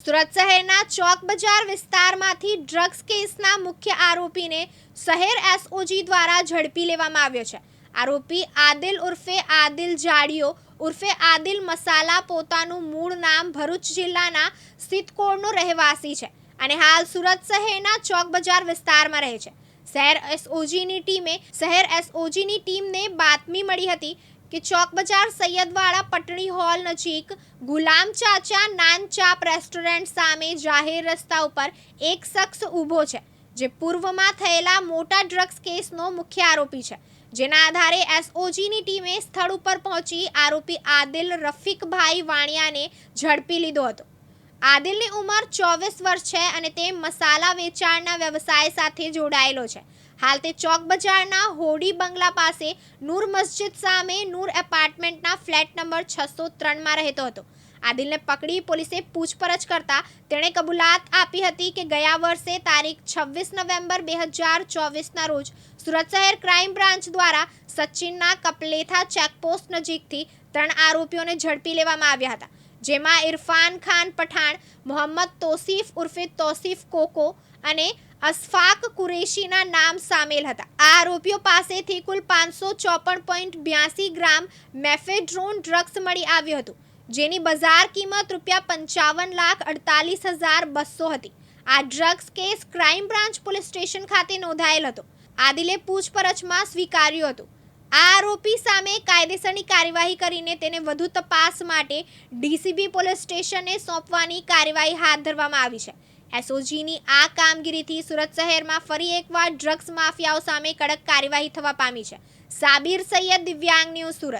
સુરત શહેરના ચોક બજાર વિસ્તારમાંથી ડ્રગ્સ કેસના મુખ્ય આરોપીને શહેર એસઓજી દ્વારા ઝડપી લેવામાં આવ્યો છે. આરોપી આદિલ ઉર્ફે આદિલ જાડિયો ઉર્ફે આદિલ મસાલા પોતાનું મૂળ નામ ભરૂચ જિલ્લાના સિતકોડનો રહેવાસી છે અને હાલ સુરત શહેરના ચોક બજાર વિસ્તારમાં રહે છે. શહેર એસઓજીની ટીમે શહેર એસઓજીની ટીમને બાતમી મળી હતી કે ચોક બજાર સૈયદવાડા પટણી હોલ નજીક ગુલામ ચાચા નાન ચાપ રેસ્ટોરન્ટ સામે જાહેર રસ્તા ઉપર એક શખ્સ ઊભો છે, જે પૂર્વમાં થયેલા મોટા ડ્રગ્સ કેસનો મુખ્ય આરોપી છે. જેના આધારે એસઓજીની ટીમે સ્થળ ઉપર પહોંચી આરોપી આદિલ રફીકભાઈ વાણિયાને ઝડપી લીધો હતો. આદિલની ઉંમર ચોવીસ વર્ષ છે અને તે મસાલા વેચાણના વ્યવસાય સાથે જોડાયેલો છે. હાલ તે ચોક બજારના હોડી બંગલા પાસે નૂર મસ્જિદ સામે નૂર એપાર્ટમેન્ટના ફ્લેટ નંબર છસો ત્રણમાં રહેતો હતો. આદિલને પકડી પોલીસે પૂછપરછ કરતા તેણે કબૂલાત આપી હતી કે ગયા વર્ષે તારીખ છવ્વીસ નવેમ્બર બે હજાર ચોવીસના રોજ સુરત શહેર ક્રાઇમ બ્રાન્ચ દ્વારા સચિનના કપલેથા ચેકપોસ્ટ નજીકથી ત્રણ આરોપીઓને ઝડપી લેવામાં આવ્યા હતા. જેમાં ઇરફાન ખાન પઠાણ, મોહમ્મદ તોસીફ ઉર્ફે તોસીફ કોકો અને અસફાક કુરેશીના નામ સામેલ હતા. આ આરોપીઓ પાસેથી કુલ પાંચસો ચોપન પોઈન્ટ બ્યાસી ગ્રામ મેફેડ્રોન ડ્રગ્સ મળી આવ્યું હતું, જેની બજાર કિંમત રૂપિયા પંચાવન લાખ અડતાલીસ હજાર બસો હતી. આ drugs case crime branch police station ખાતે નોંધાયેલ હતો. આદિલે પૂછપરછમાં સ્વીકાર્યું હતું. આ આરોપી સામે કાયદેસરની કાર્યવાહી કરીને તેને વધુ તપાસ માટે ડીસીબી પોલીસ સ્ટેશને સોંપવાની કાર્યવાહી હાથ ધરવામાં આવી છે. એસઓજીની આ કામગીરીથી સુરત શહેરમાં ફરી એકવાર ડ્રગ્સ માફિયાઓ સામે કડક કાર્યવાહી થવા પામી છે. સાબિર સૈયદ દિવ્યાંગ ન્યૂઝ સુરત.